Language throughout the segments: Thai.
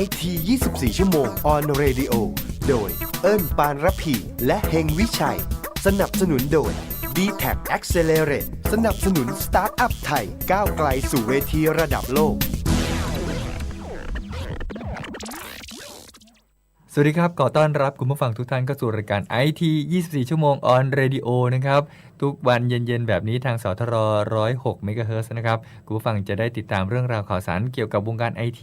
IT 24 ชั่วโมง on radio โดยเอิ้นปานรพี และเฮงวิชัย สนับสนุนโดย d t a c Accelerate สนับสนุนสตาร์ทอัพไทย ก้าวไกลสู่เวทีระดับโลก สวัสดีครับขอต้อนรับคุณผู้ฟังทุกท่านเข้าสู่รายการ IT 24 ชั่วโมง on radio นะครับ ทุกวันเย็นๆ แบบนี้ทางสทร106 MHz นะครับคุณผู้ฟังจะได้ติดตามเรื่องราวข่าวสารเกี่ยวกับวงการ IT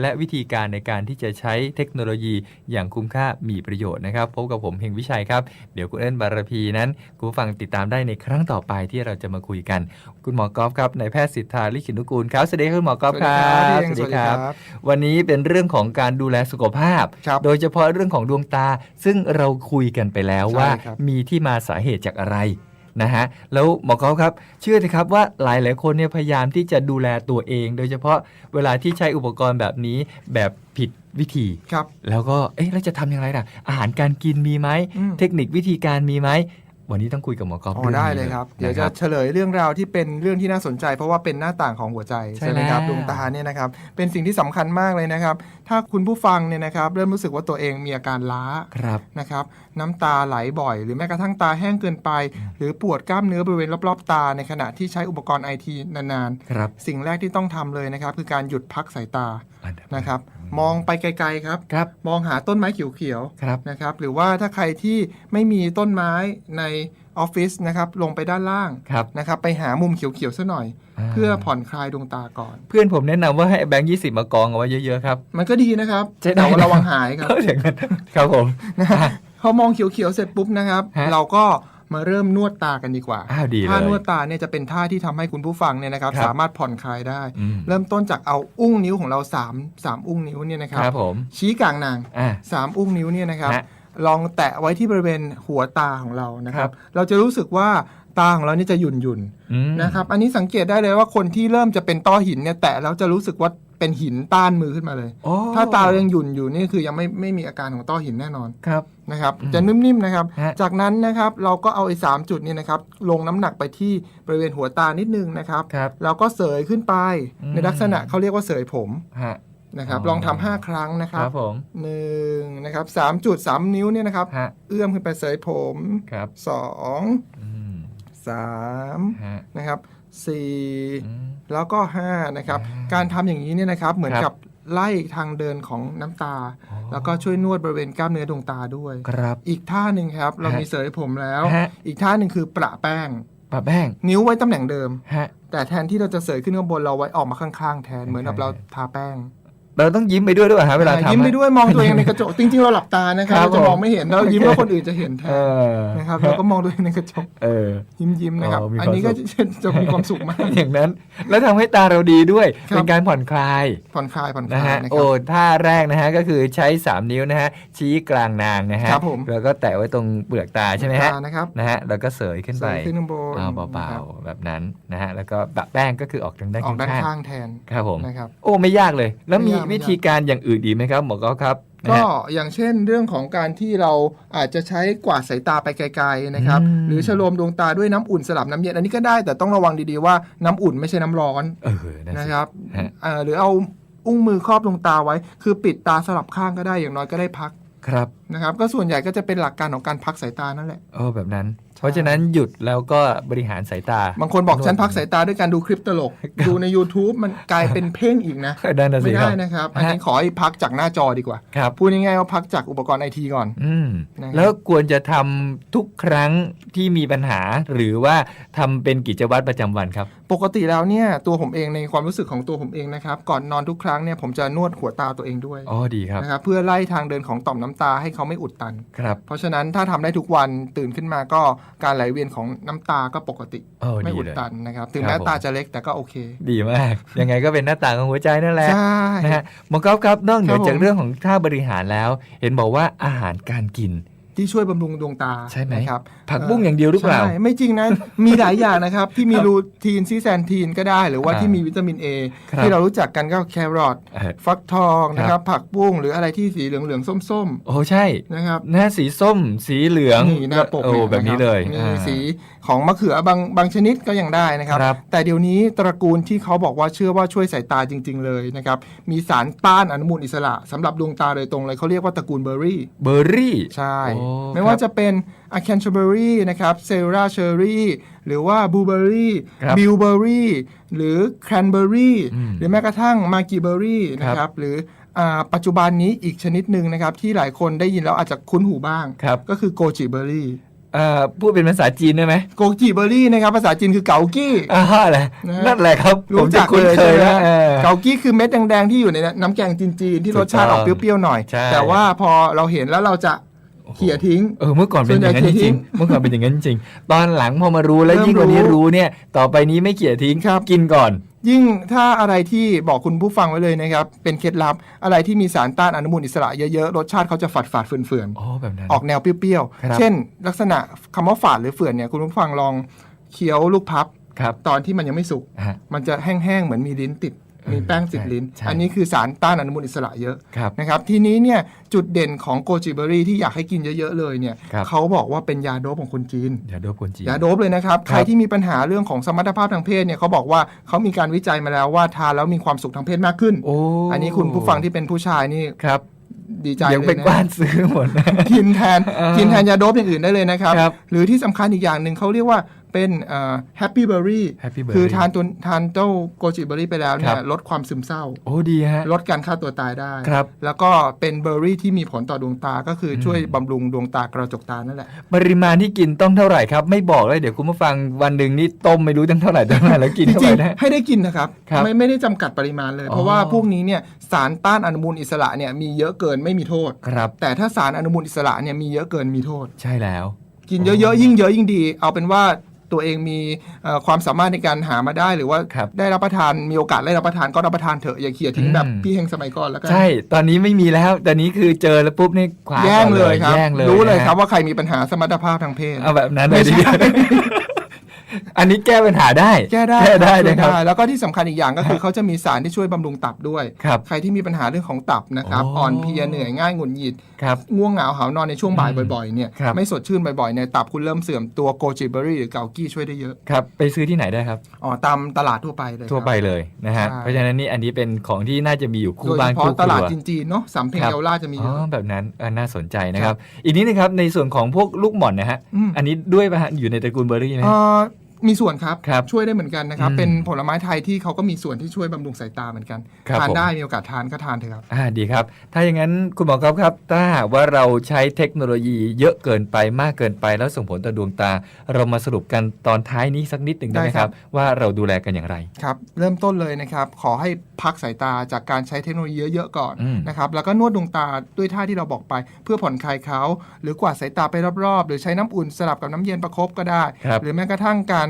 และวิธีการในการที่จะใช้เทคโนโลยีอย่างคุ้มค่ามีประโยชน์นะครับพบกับผมเฮงวิชัยครับเดี๋ยวคุณเอิญบารพีนั้นคุณผู้ฟังติดตามได้ในครั้งต่อไปที่เราจะมาคุยกัน คุณหมอกอล์ฟครับนายแพทย์สิทธาลิขิตนุกูลครับสวัสดีครับคุณหมอกอล์ฟครับสวัสดีครับ วันนี้เป็นเรื่องของการดูแลสุขภาพครับโดยเฉพาะเรื่องของดวงตา ซึ่งเราคุยกันไปแล้วใช่ว่าครับมีที่มาสาเหตุจากอะไร นะฮะแล้วหมอเขาครับ เชื่อนะครับว่าหลายหลายๆคนเนี่ยพยายามที่จะดูแลตัวเอง โดยเฉพาะเวลาที่ใช้อุปกรณ์แบบนี้แบบผิดวิธีครับ แล้วก็เอ๊ะแล้วจะทำอย่างไรล่ะอาหารการกินมีไหมอืมเทคนิควิธีการมีไหม วันนี้ต้องคุยกับหมอกอล์ฟอ๋อเรื่องได้นี้เลยครับนเดี๋ยวจะเฉลยเรื่องราวที่เป็นเรื่องที่น่าสนใจ เพราะว่าเป็นหน้าต่างของหัวใจใช่ไหมครับแล้วดวงตาเนี่ยนะครับเป็นสิ่งที่สำคัญมากเลยนะครับ ถ้าคุณผู้ฟังเนี่ยนะครับเริ่มรู้สึกว่าตัวเองมีอาการล้าครับนะครับน้ำตาไหลบ่อย หรือแม้กระทั่งตาแห้งเกินไป หรือปวดกล้ามเนื้อบริเวณรอบๆตา ในขณะที่ใช้อุปกรณ์ไอทีนานครับๆสิ่งแรกที่ต้องทำเลยนะครับคือการหยุดพักสายตาอันดับนะครับ มองไปไกลๆครับ ครับ มองหาต้นไม้เขียวๆครับนะครับ หรือว่าถ้าใครที่ไม่มีต้นไม้ในออฟฟิศนะครับ ลงไปด้านล่างครับนะครับ ไปหามุมเขียวๆซะหน่อยเพื่อผ่อนคลายดวงตาก่อน เพื่อนผมแนะนำว่าให้แบงค์ยี่สิบมากองเอาไว้เยอะๆครับ มันก็ดีนะครับใช่ได้ แต่ว่าระวังหายครับ ก็อย่างนั้นครับผม นะฮะพอมองเขียวๆเสร็จปุ๊บนะครับ ฮะ เราก็ มาเริ่มนวดตากันดีกว่าอ้าวดีเลยท่านวดตาเนี่ยจะเป็นท่าที่ทำให้คุณผู้ฟังเนี่ยนะครับ ครับ สามารถผ่อนคลายได้อืมเริ่มต้นจากเอาอุ้งนิ้วของเราสามสามอุ้งนิ้วเนี่ยนะคครัรับผม ชี้กลางนางอ่า สามอุ้งนิ้วเนี่ยนะครับ ฮะลองแตะไว้ที่บริเวณหัวตาของเรานะคครัรับ บ เราจะรู้สึกว่าตาของเราเนี่ยจะหยุ่นหยุ่นๆอืมนะครับ อันนี้สังเกตได้เลยว่าคนที่เริ่มจะเป็นต้อหินเนี่ยแตะแล้วจะรู้สึกว่า เป็นหินต้านมือขึ้นมาเลยโอ้ถ้าตาเรายังหยุ่นอยู่นี่คือยังไม่ไม่มีอาการของต้อหินแน่นอนครับ นะครับอืมจะนิ่มๆนะครับ ฮะ จากนั้นนะครับเราก็เอาไอ้สามจุดนี้นะครับ ลงน้ำหนักไปที่บริเวณหัวตานิดนึงนะครับ ครับเราก็เสยขึ้นไปอืม ในลักษณะเขาเรียกว่าเสยผมฮะ นะครับ อ๋อ ลองทำห้าครั้งนะคครัรับบผมหนึ่งนะครับสามจุดสามนิ้วเนี่ยนะครับ ฮะเอื้อมขึ้นไปเสยผมครับสองอืมสามฮะนะครับ สี่อืมแล้วก็ 5 นะครับอ่าการทำอย่างนี้เนี่ยนะครับ เหมือนครับกับไล่ทางเดินของน้ำตาอ๋อแล้วก็ช่วยนวดบริเวณกล้ามเนื้อดวงตาด้วย ครับ อีกท่าหนึ่งครับ เราฮะมีเสยผมแล้ว ฮะ อีกท่าหนึ่งคือประแป้ง ปะแป้งนิ้วไว้ตำแหน่งเดิม ฮะ แต่แทนที่เราจะเสยขึ้นข้างบนเราไว้ออกมาข้างๆ แทนเหมือนกับเราทาแป้ง เราต้องยิ้มไปด้วยด้วยฮะเวลาทำ ยิ้มไปอะด้วยมองตัวเองในกระจกจริงๆเราหลับตานะครับครับเราจะมองผมไม่เห็นเรายิ้มว่าคนอื่นจะเห็นแทเอนอ นะครับเราก็มองตัวเองในกระจกเออ ยิ้มๆนะครับ อ๋อมีความ อันนี้ก็สุขจะจะมีความสุขมาก อย่างนั้น แล้วทำให้ตาเราดีด้วย ครับ เป็นการผ่อนคลายผ่อนคลายผ่อนคนะลายฮะนะคโอ้รับ ท่าแรกนะฮะก็คือใช้ 3 นิ้วนะฮะชี้กลางนางนะฮะครับผม แล้วก็แตะไว้ตรงเปลือกตาใช่ไหมฮะตานะครับนะฮะแล้วก็เสยขึ้นเสไปยขึ้นข้างบนเอาเบานะครับๆแบบนั้นนะฮะแล้วก็ปะแป้งก็คือออกทางด้านออกด้านข้างข้างแทนๆครับผม นะครับ โอ้ไม่ยากเลย แล้วมีไม่ยากไม่วิยากธีการอย่างอื่นอีกไหมครับหมอก็ครับนะก็ฮะอย่างเช่นเรื่องของการที่เราอาจจะใช้กวาดสายตาไปไกลๆนะครับอืมหรือชโลมดวงตาด้วยน้ำอุ่นสลับน้ำเย็นอันนี้ก็ได้แต่ต้องระวังดีๆว่าน้ำอุ่นไม่ใช่น้ำร้อนเออนั่นสินะครับฮะเอ่อหรือเอาอุ้งมือครอบดวงตาไว้ คือปิดตาสลับข้างก็ได้อย่างน้อยก็ได้พักครับนะครับ ก็ส่วนใหญ่ก็จะเป็นหลักการของการพักสายตานั่นแหละโอ้แบบนั้น เพราะฉะนั้นหยุดแล้วก็บริหารสายตา บางคนบอกฉันพักสายตาด้วยการดูคลิปตลก ดูใน YouTube มันกลายเป็นเพ่งอีกนะนั่นน่ะสิไม่ครัได้บนะครับ อันนี้ขอให้พักจากหน้าจอดีกว่าครับพูดง่ายๆว่าพักจากอุปกรณ์ไอทีก่อนอืมนะครับแล้วควรจะทำทุกครั้งที่มีปัญหาหรือว่าทำเป็นกิจวัตรประจำวันครับ ปกติแล้วเนี่ยตัวผมเองในความรู้สึกของตัวผมเองนะครับ ก่อนนอนทุกครั้งเนี่ยผมจะนวดหัวตาตัวเองด้วยอ๋อดีครับนะครับเพื่อไล่ทางเดินของต่อมน้ำตาให้เขาไม่อุดตันครับเพราะฉะนั้นถ้าทำได้ทุกวันตื่นขึ้นมาก็การไหลเวียนของน้ำตาก็ปกติโอ้ไม่ดีอุดเลยตันนะครับ ถึงครับแม้ผมตาจะเล็กแต่ก็โอเค ดีมาก ยังไงก็เป็นหน้าต่างของหัวใจนั่นแหละใช่นะฮะหมอกอฟครับนอกเหนือครับผมจากเรื่องของท่าบริหารแล้ว เห็นบอกว่าอาหารการกินจ ที่ช่วยบำรุงดวงตาใช่ไหมนะครับผักบุ้งอย่างเดียวหรือเปล่า ใช่ไม่จริงนะ มีหลายอย่างนะครับ ที่มีครับรูทีนซีแซนทีนก็ได้ หรือว่าอ่าที่มีวิตามิน A ครับที่เรารู้จักกันก็แครอทเออฟักทองนะคครัรับบผักบุ้งหรืออะไรที่สีเหลืองๆส้มโอ้ใช่ ๆนะครับ หน้าสีส้ม สีเหลืองนี่หน้าปกโอ้ยแบบนี้เลยมีอ่า สีของมะเขือบางบางชนิดก็ยังได้นะครับ ครับ แต่เดี๋ยวนี้ตระกูลที่เขาบอกว่าเชื่อว่าช่วยสายตาจริง ๆ เลยนะครับ มีสารต้านอนุมูลอิสระสำหรับดวงตาโดยตรงเลยเขาเรียกว่าตระกูลเบอร์รี่ เบอร์รี่ใช่ โอ้ไม่ว่าครับจะเป็นอะแคนเชอร์เบอรี่นะครับเซราเชอรี่หรือว่าบลูเบอรี่ครับบิลเบอรี่หรือแครนเบอรี่อืมหรือแม้กระทั่งมากีเบอรี่นะคครัรับบหรืออ่าปัจจุบันนี้อีกชนิดหนึ่งนะครับ ที่หลายคนได้ยินแล้วอาจจะคุ้นหูบ้าง ครับ ก็คือโกจิเบอรี่เอ่อพูดเป็นภาษาจีนได้ไหมโกจิเบอรี่นะครับภาษาจีนคือเกากี้ อ่าแหละนะฮะนั่นแหละครับผมรู้จะจักคุ้นเลยเคใช่ยไหมนะเออ เกากี้คือเม็ดแดงๆที่อยู่ในน้ำแกงจีนๆที่รสชาติออกเปรี้ยวๆหน่อย ใช่ แต่ว่าพอเราเห็นแล้วเราจะ เขี่ยทิ้ง เออเมื่อก่อนเป็นอย่างนั้นส่วนใหญ่จเขี่ยทิ้ริงงๆเมื่อก่อนเป็นอย่างนั้นจริง ตอนหลังพอมารู้แล้วเริ่มยิ่งกว่านี้รู้รู้เนี่ย ต่อไปนี้ไม่เขี่ยทิ้งครับกินก่อน ยิ่งถ้าอะไรที่บอกคุณผู้ฟังไว้เลยนะครับ เป็นเคล็ดลับอะไรที่มีสารต้านอนุมูลอิสระเยอะๆรสชาติเขาจะฝาดฝาดๆเฟื่อนอ๋อแบบนั้นๆออกแนวเปรี้ยวครับๆเช่น ลักษณะคำว่าฝาดหรือเฟื่อนเนี่ยคุณผู้ฟังลองเคี้ยวลูกพับครับตอนที่มันยังไม่สุกฮะมันจะแห้งๆเหมือนมีลิ้นติดเออ มีแป้งติดลิ้นใช่อันนี้คือสารต้านอนุมูลอิสระเยอะครับนะครับทีนี้เนี่ยจุดเด่นของโกจิเบอรี่ที่อยากให้กินเยอะๆเลยเนี่ยครับเขาบอกว่าเป็นยาโดปของคนจีนอย่าโดบคนจีน ยาโดบเลยนะครับ ใครที่มีปัญหาเรื่องของสมรรถภาพทางเพศเนี่ยเขาบอกว่าเขามีการวิจัยมาแล้วว่าทานแล้วมีความสุขทางเพศมากขึ้นโอ้อันนี้คุณผู้ฟังที่เป็นผู้ชายนี่ครับดีใจเดี๋ยวเลไปยกว้านะนซื้อหมดนะกินแทนเออกินแทนยาโดบอย่างอื่นได้เลยนะครับครับหรือที่สำคัญอีกอย่างหนึ่งเขาเรียกว่า เป็นแฮปปี้เบอร์รี่ Happy Berry คือทานตัวทานเจ้าโกจิเบอร์รี่ไปแล้วเนี่ครัยบลดความซึมเศร้า โอ้ดีฮะ ลดการฆ่าตัวตายได้ครับแล้วก็เป็นเบอร์รี่ที่มีผลต่อดวงตาก็คืออมช่วยบำรุงดวงตากระจกตานั่นแหละ ปริมาณที่กินต้องเท่าไหร่ครับ ไม่บอกเลยเดี๋ยวคุณผู้ฟังวันหนึ่งนี่ต้มไม่รู้ตั้งเท่าไหร่เท่าไหร่แล้วกินจเข้าริไปงนะๆให้ได้กินนะครับครับไม่ไม่ได้จำกัดปริมาณเลย เพอ๋ราะอว่าพวกนี้เนี่ยสารต้านอนุมูลอิสระเนี่ยมีเยอะเกินไม่มีโทษครับแต่ถ้าสารอนุมูลอิสระเนี่ยมีเยอะเกินมีโทษ ใช่แล้ว กินเยอะๆยิ่งเยอะยิ่งดี เอาเป็นว่า ตัวเองมีเอ่อความสามารถในการหามาได้หรือว่าครับได้รับประทานมีโอกาสได้รับประทานก็รับประทานเถอะอย่าเขี่ยทิ้งแบบอืมพี่เฮงสมัยก่อนแล้วกันใช่ ตอนนี้ไม่มีแล้วตอนนี้คือเจอแล้วปุ๊บนี่คว้าแย่งก่อนเลยครับแย่งเลยรู้เลยนะฮะครับว่าใครมีปัญหาสมรรถภาพทางเพศเอาแบบนั้นเลไม่ยใช่ทีเดียว อันนี้แก้ปัญหาได้ แก้ได้แก้ได้ช่วยนะครับได้แล้วก็ที่สำคัญอีกอย่างก็คือเขาจะมีสารที่ช่วยบำรุงตับด้วย ครับใครที่มีปัญหาเรื่องของตับนะครับ อ๋ออ่อ่อนเพลียเหนื่อยง่ายหงุดหงิดครับง่วงเหงาหาวนอนในช่วงบ่ายอืมบ่อยๆเนี่ยครับ ไม่สดชื่นบ่อยๆเนี่ยตับคุณเริ่มเสื่อมตัวโกจิเบอรี่หรือเกากี้ช่วยได้เยอะครับ ไปซื้อที่ไหนได้ครับ อ๋อตามตลาดทั่วไปเลยทั่วครับไปเลยนะฮะ ใช่ เพราะฉะนั้นนี่อันนี้เป็นของที่น่าจะมีอยู่คู่โดยบ้าเฉนพาะคู่คตลาดรัว จีนๆเนาะสำเพ็งครับ เยาวราชจะมีอ๋เยออะ แบบนั้นเออน่าสนใจนะครับอีกนิดนึงครับในส่วนของพวกลูกหม่อนนะฮะ อืม อันนี้ด้วยป่ะฮะอยู่ในตระกูลเบอร์รี่ไหมเอ่อ มีส่วนครับ ครับช่วยได้เหมือนกันนะครับ อืมเป็นผลไม้ไทยที่เขาก็มีส่วนที่ช่วยบำรุงสายตาเหมือนกัน ครับทานผม ได้มีโอกาสทานก็ทานเถอะครับ อ่าดีครับ ถ้าอย่างนั้นคุณหมอครับครับ ถ้าหากว่าเราใช้เทคโนโลยีเยอะเกินไปมากเกินไปแล้วส่งผลต่อดวงตา เรามาสรุปกันตอนท้ายนี้สักนิดหนึ่งได้ไหมได้คครัรับ บ ว่าเราดูแลกันอย่างไร ครับ เริ่มต้นเลยนะครับ ขอให้พักสายตาจากการใช้เทคโนโลยีเยอะๆก่อนอืม นะครับ แล้วก็นวดดวงตาด้วยท่าที่เราบอกไป เพื่อผ่อนคลายเขา หรือกวาดสายตาไปรอบๆ หรือใช้น้ำอุ่นสลับกับน้ำเย็นประคบก็ได้ ครับ หรือแม้กระทั่งการเอ่อ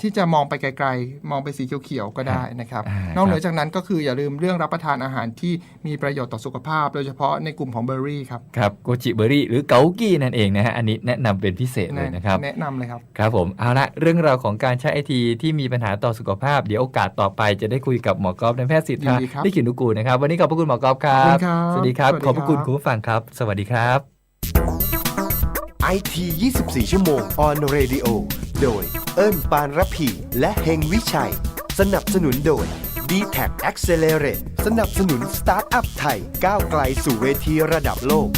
ที่จะมองไปไกลๆ มองไปสีเขียวๆ ก็ได้นะครับอ่านอกเหนืครัอบจากนั้นก็คืออย่าลืมเรื่องรับประทานอาหารที่มีประโยชน์ต่อสุขภาพ โดยเฉพาะในกลุ่มของเบอร์รี่ครับครับโกจิเบอร์รี่หรือเกากี้นั่นเองนะฮะอันนี้แนะนำเป็นพิเศษเลยนะครับ แนะนำเลยครับครับผมเอาละเรื่องราวของการใช้ไอทีที่มีปัญหาต่อสุขภาพ เดี๋ยวโอกาสต่อไปจะได้คุยกับหมอกอล์ฟในแพทย์สิทธายินดีครับลิขิตนุกูลนะครับ วันนี้ขอบพระคุณหมอกอล์ฟครัขอบคุบณครับสวัสดีครับสวัสดีขอบพระคุณครับคุณผู้ฟังครับ สวัสดีครับ ไอที24 ชั่วโมง on radio โดยเอิ้นปานรพีและเฮงวิชัย สนับสนุนโดย d t a c Accelerate สนับสนุนสตาร์ทอัพไทยก้าวไกลสู่เวทีระดับโลก